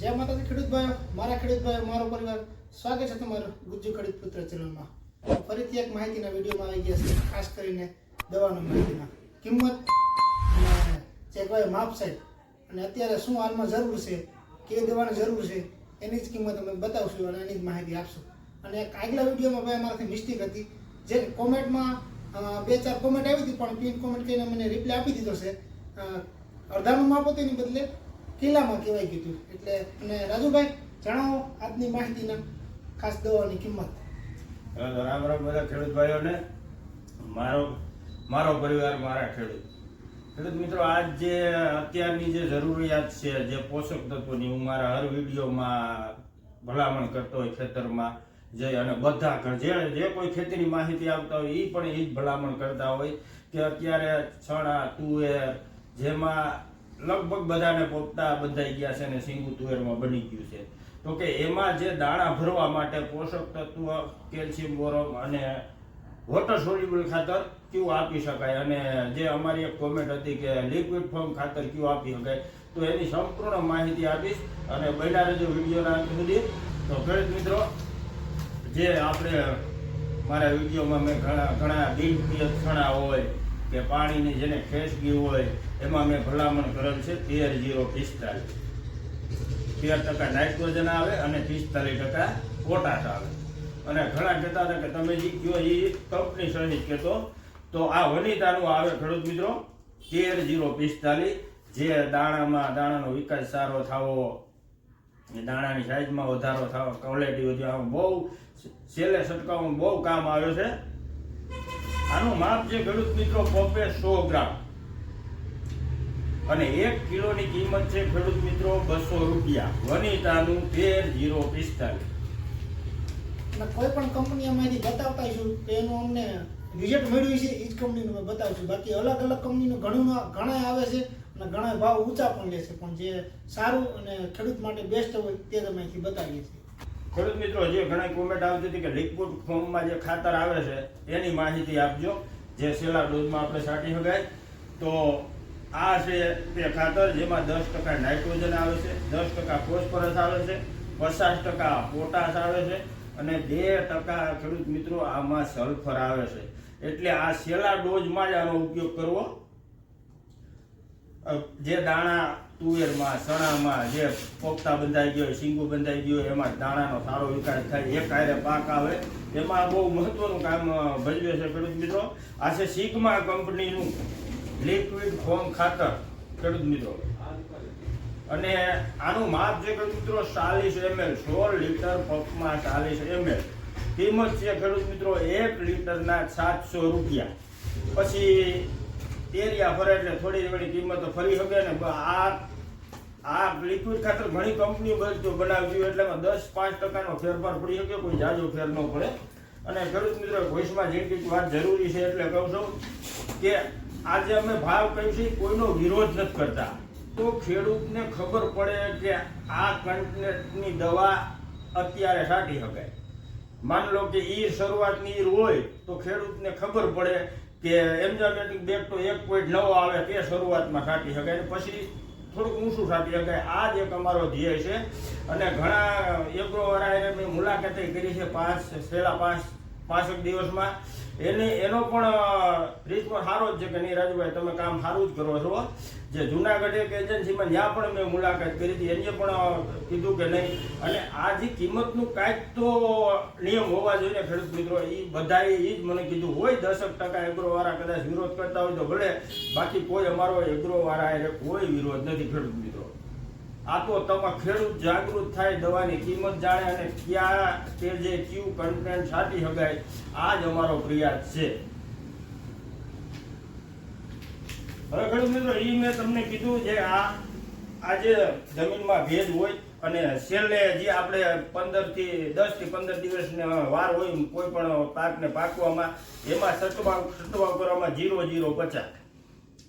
જય માતાજી ખેડૂત ભાઈઓ, મારા ખેડૂત ભાઈઓ, મારો પરિવાર. સ્વાગત છે તમારું ગુજ્જુ ખેડૂત પુત્ર ચેનલમાં ફરીથી એક માહિતીના વિડીયોમાં આવી ગયા છે ખાસ કરીને દવાની માહિતીના કિંમત જે કહેવાય માપ સાહેબ અને અત્યારે શું હાલમાં જરૂર છે કેવી દવાની જરૂર છે, એની જ કિંમત અમે બતાવશું અને એની જ માહિતી આપશું. અને એક આગલા વિડીયોમાં ભાઈ અમારાથી મિસ્ટેક હતી. જે કોમેન્ટમાં બે ચાર કોમેન્ટ આવી હતી, પણ પિન કોમેન્ટ કરીને મને રિપ્લાય આપી દીધો છે. અડધાનું માપ હતું એની બદલે. કિલ્લામાં કહેવાય કીધું એટલે અને રાજુભાઈ, જણાવો આજની માહિતીના ખાસ દવાની કિંમત. રામ રામ બધા ખેડૂત ભાઈઓને. મારો મારો પરિવાર, મારા ખેડૂત. ખેડૂત મિત્રો, આજ જે અત્યારની જે જરૂરિયાત છે, જે પોષક તત્વોની, હું મારા હર વિડીયોમાં ભલામણ કરતો હોય ખેતરમાં જે અને બધા ઘર, જે જે કોઈ ખેતીની માહિતી આપતા હોય એ પણ એ જ ભલામણ કરતા હોય કે અત્યારે ચણા તુવેર, જેમાં લગભગ બધાને પોપટા બંધાઈ ગયા છે અને સિંગુ તુવેરમાં બની ગયું છે. તો કે એમાં જે દાણા ભરવા માટે પોષક તત્વ, કેલ્શિયમ બોરોમ અને વોટર સોલ્યુબલ ખાતર કયું આપી શકાય? અને જે અમારી એક કોમેન્ટ હતી કે લિક્વિડ ફોર્મ ખાતર કયું આપી શકાય? તો એની સંપૂર્ણ માહિતી આપીશ અને બન્યા રહેજો વિડીયોના અંત સુધી. તો ખેડૂત મિત્રો, જે આપણે મારા વિડીયોમાં મેં ઘણા ઘણા બિનપિયત છણા હોય કે પાણીની જેને ખેસગી હોય, એમાં મેં ભલામણ કરેલ છે, તેર જીરો પિસ્તાલીસ. તેર ટકા નાઇટ્રોજન આવે અને પિસ્તાલીસ ટકા પોટાશ આવે. અને ઘણા કહેતા હતા કે તમે જે કયો એ કંપની સહિત કહેતો. તો આ વનિતાનું આવે ખેડૂત મિત્રો, તેર જીરો પિસ્તાલીસ. જે દાણામાં, દાણાનો વિકાસ સારો થવો દાણાની સાઈઝમાં વધારો થવો ક્વોલિટી વધી આવે બહુ છેલ્લે છંટકાવમાં બહુ કામ આવ્યો છે. આનું માપ છે, ખેડૂત મિત્રો, પંપે સો ગ્રામ. અને એક કિલોની કિંમત છે, ખેડૂત મિત્રો, બસો રૂપિયા. વનિતાનું તેર જીરો પિસ્તાલીસ. કોઈ પણ કંપની અમારી બતાવતા છું, તો એનું અમને રિઝલ્ટ મળ્યું છે એ જ કંપનીનું અમે બતાવશું બાકી અલગ અલગ કંપનીનું ઘણું ઘણા આવે છે અને ઘણા ભાવ ઊંચા પણ લે છે. પણ જે સારું અને ખેડૂત માટે બેસ્ટ હોય, તે તમે અહીંથી બતાવીએ છીએ. ખેડૂત મિત્રો, જે ઘણા કોમેન્ટ આવતી હતી કે લિક્વિડ ફોર્મમાં જે ખાતર આવે છે, એની માહિતી આપજો. જે છેલ્લા ડોઝમાં આપણે છાંટી શકાય તો આ છે તે ખાતર જેમાં દસ ટકા નાઇટ્રોજન આવે છે, દસ ટકા ફોસ્ફરસ આવે છે, પચાસ ટકા પોટાશ આવે છે અને બે ટકા ખેડૂત મિત્રો આમાં સલ્ફર આવે છે. એટલે આ છેલ્લા ડોઝમાં જ આનો ઉપયોગ કરવો. જે દાણા તુવેરમાં, ચણામાં જે પોપટા બંધાઈ ગયો શીંગું બંધાઈ ગયો એમાં દાણાનો સારો વિકાસ થાય. એક કાયરે પાક આવે. એમાં બહુ મહત્વનું કામ ભજવે છે ખેડૂત મિત્રો. આ છે સિગ્મા કંપનીનું લિક્વિડ ફોર્મ ખાતર, ખેડૂત મિત્રો. અને આનું માપ છે ખેડૂત મિત્રો ચાલીસ એમએલ સોળ લીટર પંપમાં ચાલીસ એમએલ કિંમત છે ખેડૂત મિત્રો એક લીટરના સાતસો રૂપિયા. પછી એરિયા ફરે એટલે થોડી ઘણી કિંમતો ફરી શકે ને આ આ લિક્વિડ ખાતર ઘણી કંપનીઓ બધું બનાવતી હોય એટલે દસ પાંચ ટકાનો ફેરફાર પડી શકે, કોઈ જાજો ફેર ન પડે. અને ખેડૂત મિત્રો ભવિષ્યમાં જે કંઈક વાત જરૂરી છે એટલે કહું છું કે આજે અમે ભાવ કહ્યું છે, કોઈનો વિરોધ નથી કરતા. તો ખેડૂતને ખબર પડે કે આ કન્ટેન્ટની દવા અત્યારે છાંટી શકાય. માન લો કે એ શરૂઆતની હોય તો ખેડૂતને ખબર પડે કે એન્ઝાઇમેટિક બેગ તો એક પોઈન્ટ નવો આવે તે શરૂઆતમાં છાંટી શકાય પછી થોડુંક ઊંચું છાંટી શકાય. આ જ એક અમારો ધ્યેય છે. અને ઘણા એગ્રોવાળાએ મેં મુલાકાતે કરી છે પાંચ, છેલ્લા પાંચ પાંચેક દિવસમાં. એને, એનો પણ રિસ્પોન્સ સારો જ છે કે નહીં રાજુભાઈ, તમે કામ સારું જ કરો છો. જે જુનાગઢ એક એજન્સીમાં જ્યાં પણ મેં મુલાકાત કરી હતી. એને પણ કીધું કે નહીં. અને આ જે કિંમતનું કાંઈક તો નિયમ હોવા જોઈએ, ખેડૂત મિત્રો. એ બધાએ એ જ મને કીધું. હોય દસક ટકા એગ્રોવાળા કદાચ વિરોધ કરતા હોય તો ભલે. બાકી કોઈ અમારો એગ્રોવાળા એને કોઈ વિરોધ નથી, ખેડૂત મિત્રો. આ તો તમે ખેડૂત જાગૃત થાય, દવાની કિંમત જાણે અને ક્યાં તે જે ક્યુ કન્ટેન્ટ છાંટી શકાય આ જ અમારો પ્રયાસ છે. હવે ખેડૂત મિત્રો એ મેં તમને કીધું જે આ આજે જમીનમાં ભેજ હોય અને છેલ્લે જે આપણે પંદરથી દસથી પંદર દિવસને વાર હોય કોઈ પણ પાકને પાકવામાં, એમાં છંટકાવ છંટકાવ કરવામાં જીરો જીરો પચાસ.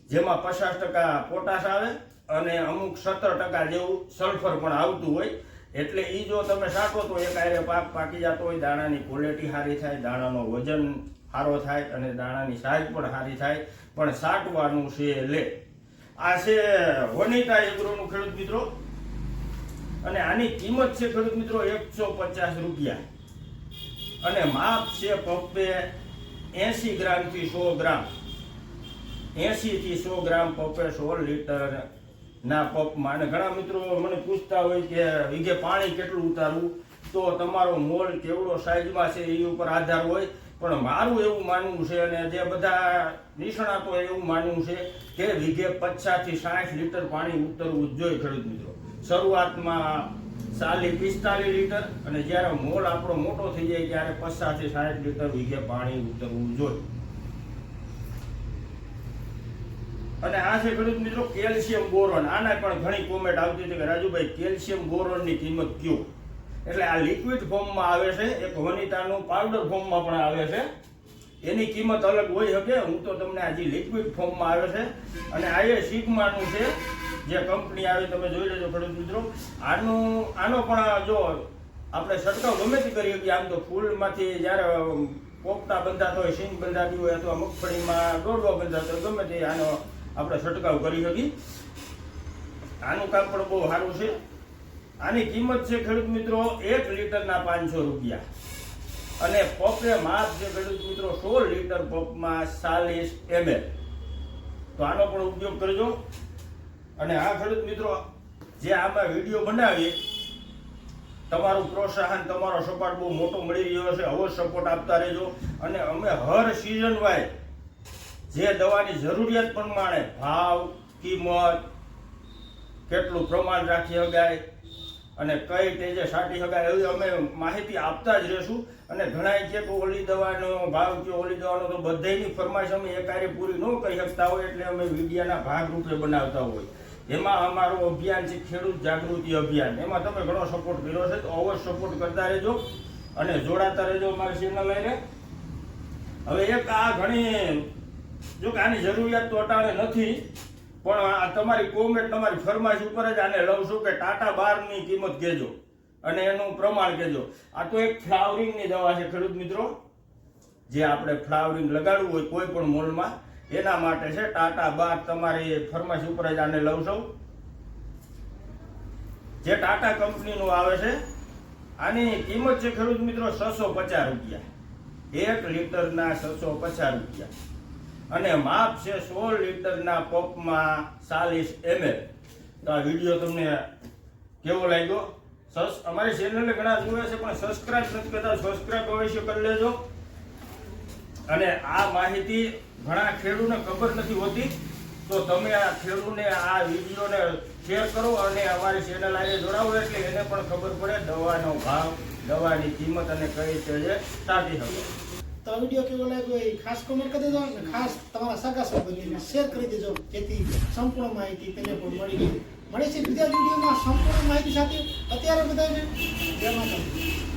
જેમાં પચાસ ટકા પોટાશ આવે અને અમુક સત્તર ટકા જેવું સલ્ફર પણ આવતું હોય, એટલે એ જો તમે સાટો તો એક આરે પાક પાકી જતો હોય, દાણાની ક્વોલિટી સારી થાય, દાણાનો વજન સારો થાય અને દાણાની સાઈઝ પણ સારી થાય, પણ સાટવાનું છે લે. આ છે વનિતા એગ્રોનું ખેડૂત મિત્રો. અને આની કિંમત છે ખેડૂત મિત્રો એકસો પચાસ રૂપિયા. અને માપ છે પપ્પે એસી ગ્રામથી સો ગ્રામ. એસી થી સો ગ્રામ પપ્પે સો લીટર ના પપમાં અને ઘણા મિત્રો મને પૂછતા હોય કે વીઘે પાણી કેટલું ઉતારવું? તો તમારો મોલ કેવડો સાઈઝમાં છે એ ઉપર આધાર હોય. પણ મારું એવું માનવું છે અને જે બધા નિષ્ણાતો એવું માનવું છે કે વીઘે પચાસથી સાઠ લીટર પાણી ઉતરવું જોઈએ ખેડૂત મિત્રો. શરૂઆતમાં સાલી પિસ્તાલીસ લીટર અને જ્યારે મોલ આપણો મોટો થઈ જાય ત્યારે પચાસથી સાઠ લીટર વીઘે પાણી ઉતરવું જોઈએ. અને આ છે ખેડૂત મિત્રો કેલ્શિયમ બોરોન. આના પણ ઘણી કોમેન્ટ આવતી હતી કે રાજુભાઈ, કેલ્શિયમ બોરોનની કિંમત કયો? એટલે આ લિક્વિડ ફોર્મમાં આવે છે, એક વનિતાનું પાવડર ફોર્મમાં પણ આવે છે. એની કિંમત અલગ હોઈ શકે. હું તો તમને આજે લિક્વિડ ફોર્મમાં આવે છે. અને આ એ સિગ્માનું છે, જે કંપની આવે, તમે જોઈ લેજો ખેડૂત મિત્રો. આનું, આનો પણ જો આપણે છંટકાવ ગમે તે કરીએ કે આમ તો ફૂલમાંથી જ્યારે પોપટા બંધાતો હોય સિંગ બંધાતી હોય અથવા મગફળીમાં દોડવા બંધાતો હોય, ગમે તે આનો આપણે છંટકાવ કરી શકીએ. આનું કામ પણ બહુ સારું છે. આની કિંમત છે ખેડૂત મિત્રો એક લીટરના પાંચસો રૂપિયા. અને પપે માપ છે ખેડૂત મિત્રો સોળ લીટર પપમાં ચાલીસ એમએલ. તો આનો પણ ઉપયોગ કરજો. અને આ ખેડૂત મિત્રો, જે આમાં વીડિયો બનાવીએ, તમારું પ્રોત્સાહન, તમારો સપોર્ટ બહુ મોટો મળી રહ્યો છે. હવે સપોર્ટ આપતા રહેજો. અને અમે હર સિઝન વાય જે દવાની જરૂરિયાત પ્રમાણે ભાવ, કિંમત, કેટલું પ્રમાણ રાખી શકાય અને કઈ તેજે સાટી શકાય એવી અમે માહિતી આપતા જ રહેશું. અને ઘણા કે ઓલી દવાનો ભાવ કે ઓલી દવાનો તો બધાની ફરમાઈશ અમે એકારે પૂરી ન કરી શકતા હોય એટલે અમે મીડિયાના ભાગ રૂપે બનાવતા હોય. એમાં અમારું અભિયાન છે ખેડૂત જાગૃતિ અભિયાન. એમાં તમે ઘણો સપોર્ટ કર્યો છે, તો અવશ્ય સપોર્ટ કરતા રહેજો. અને જોડાતા રહેજો અમારી ચેનલ લઈને હવે એક આ ઘણી જો કે આની જરૂરિયાત તો અટાણે નથી, પણ આ તમારી કોમેન્ટ તમારી ફરમાઈશ ઉપર જ આને લઉં કે ટાટા બારની કિંમત કહેજો અને એનું પ્રમાણ કહેજો. આ તો એક ફ્લાવરિંગની દવા છે, ખેડૂત મિત્રો. જે આપણે ફ્લાવરિંગ લગાડવું હોય કોઈ પણ મોલમાં, એના માટે છે ટાટા બાર તમારી ફરમાઈશ ઉપર જ આને લઉં છું જે ટાટા કંપનીનું આવે છે, આની કિંમત છે, ખેડૂત મિત્રો, છસો પચાસ રૂપિયા. એક લીટરના છસો પચાસ રૂપિયા. અને માપ છે સોળ લીટરના પપમાં ચાલીસ એમએલ. તો આ વીડિયો તમને કેવો લાગ્યો? સસ, અમારી ચેનલને ઘણા જોવે છે, પણ સબસ્ક્રાઇબ નથી કરતા સબસ્ક્રાઇબ અવશ્ય કરી લેજો. અને આ માહિતી ઘણા ખેડૂતને ખબર નથી હોતી, તો તમે આ ખેડૂતને આ વિડીયોને શેર કરો અને અમારી ચેનલ આજે જોડાવો એટલે એને પણ ખબર પડે દવાનો ભાવ, દવાની કિંમત અને કઈ છે સાચી શકે તો વીડિયો કેવો લાગ્યો એ ખાસ કોમેન્ટ કરી દેજો અને ખાસ તમારા સગા સંબંધીને શેર કરી દેજો. જેથી સંપૂર્ણ માહિતી તેને પણ મળી ગઈ મળે છે બીજા વિડીયોમાં સંપૂર્ણ માહિતી સાથે. અત્યારે બધાને જય માતા